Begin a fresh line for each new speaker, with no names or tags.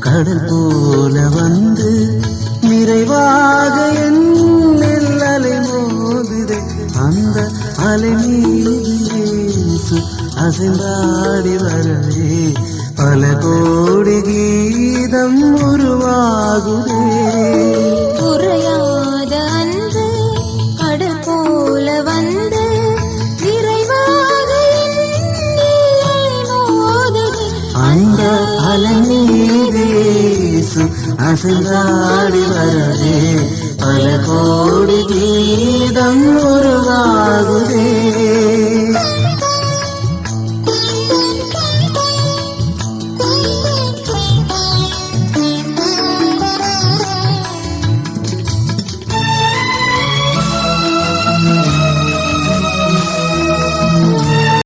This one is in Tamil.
கடல் போல வந்து நிறைவாக என் அலை மோதுதே. அந்த அலை மீது அசைந்தாடி வரவே. பல கோடி கீதம் உருவாகுதே. அந்த அலை மீது இயேசு அசைந்தாடி வரவே பல கோடி கீதம் உருவாகுதே